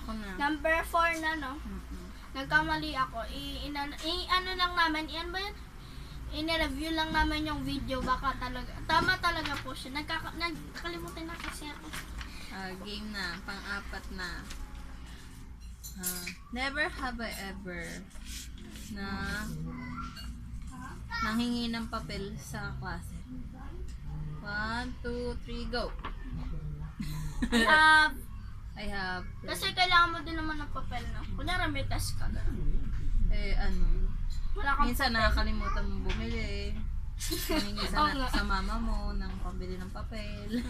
Ako na. Number 4 na, no? Mm-mm. Nagkamali ako. I, inan, i, ano lang namin, iyan ba yun? I-review lang namin yung video. Baka talaga, tama talaga po siya. Nagkaka, nagkakalimutan na kasi ako. Ah, game na. Pang-apat na. Ah, never have I ever na nanghingi ng papel sa klase. One, two, three, go. Ah, I have. kasi kailangan mo din naman ng papel, no? Kunyari may test ka. Eh, ano, Wala kang minsan nakakalimutan mo bumili. Nangingi sa, Oo nga. sa mama mo ng pambili ng papel.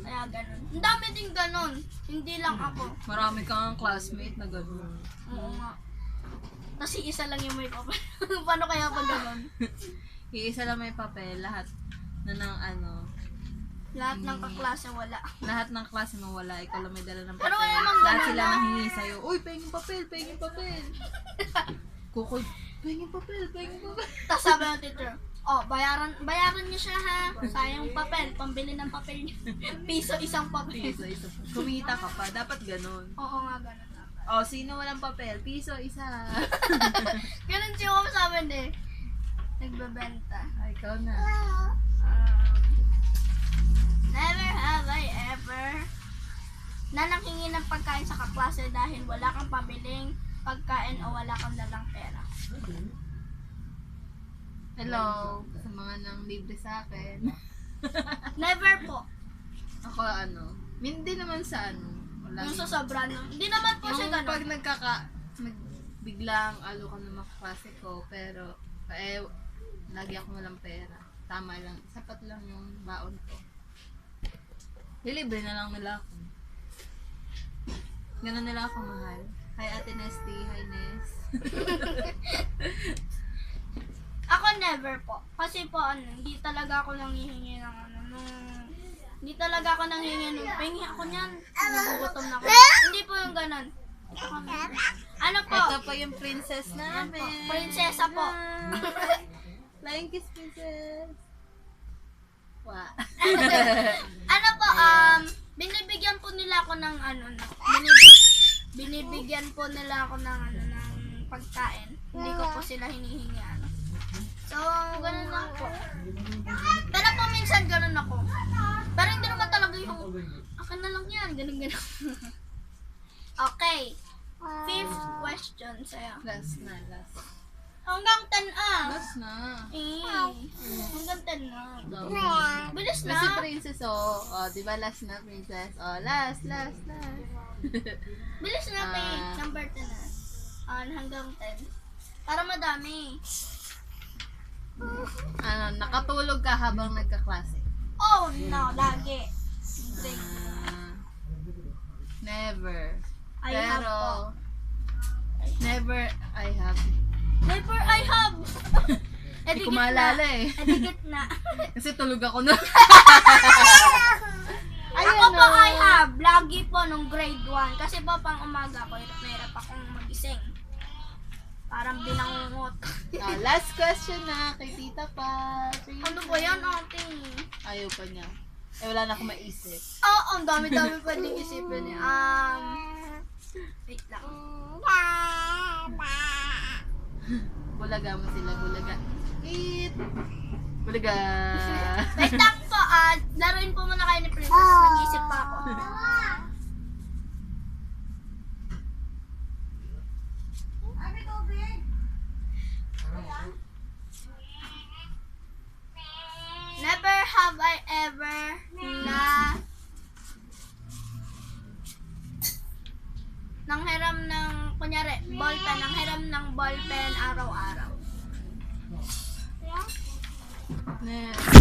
Kaya ganun. Ang dami din ganun. Hindi lang ako. Marami kang classmate na gano'n. Oo nga. Kasi isa lang yung may papel. Paano kaya pag ganun? Iisa lang may papel, lahat na ng ano, Lahat ng kaklase wala. lahat ng klase mo wala, ikaw lang may dala ng Pero papel. wala namang Lahat sila na. nanghingi sa'yo, uy, pahingin papel, pahingin papel. Kukoy, pahingin papel, pahingin papel. Tapos sabi ng teacher, oh, bayaran bayaran niyo siya ha. Sayang papel, pambili ng papel niyo. Piso isang papel. Piso, isa. Kumita ka pa, dapat ganun. Oo nga, ganun na. Oh, sino walang papel? Piso, isa. Ganun siya ako sa amin eh. Nagbebenta. Ay, ikaw na. Um, never have I ever na nanghingi ng pagkain sa kaklase dahil wala kang pabiling pagkain o wala kang dalang pera. Hello, sa mga nang libre sa akin. Never po. Ako ano, hindi naman sa ano. Wala Yung sa sobra no. Hindi naman po siya Yung ganun. pag nagkaka, nag, biglang alo ka ng mga klase ko, pero, eh, lagi ako walang pera. Tama lang, sapat lang yung baon ko. Lilibre na lang nila ako. Ganun nila ako mahal. Hi Ate Nesty, hi Nes. Ako never po. Kasi po ano, hindi talaga ako nang hihingi ng ano, nung hindi talaga ako nang hihingi ng pengi ako niyan. Nagugutom na ako. hindi po yung ganun. Ako. Ano po? Ito po yung princess Ayan po. namin. Prinsesa po. Flying kiss princess. Wa. binibigyan po nila ako ng ano, no, binib- binibigyan po nila ako ng ano, ng pagkain. Hindi ko po sila hinihingi ano. So, ganun lang po. Pero po minsan ganun ako. Pero hindi naman talaga yung, akin na lang yan, ganun ganun. okay. Fifth question sa'yo. last na, last. Hanggang 10 ah. Last na. Eh, hanggang 10 na. Dami. Bilis Kasi na. princess, oh. Oh, di ba last na, princess? Oh, last, last, last. Bilis natin. Ah. number 10 na. Ah, hanggang 10. Para madami. ano, nakatulog ka habang nagkaklase? Oh, no. Lagi. Ah, never. I Pero, never I have. Never I have. Hindi ko maalala eh. Edigit na. Kasi tulog ako na. Ako po I have. Lagi po nung grade 1. Kasi po pang umaga ko, hirap na hirap akong magising. Parang binangungot. Ah, last question na kay tita pa. ano ba yan, ate? Ayaw pa niya. Eh, wala na akong maisip. Oo, ang dami-dami pwedeng isipin. Um, wait lang. Bulaga mo sila, bulaga. Eat! Bulaga! Wait lang po, ah, laruin po muna kayo ni Princess. Nag-isip pa ako. Never have I ever na nang hiram ng, kunyari, ballpen, nang hiram ng ballpen araw-araw. ねえ。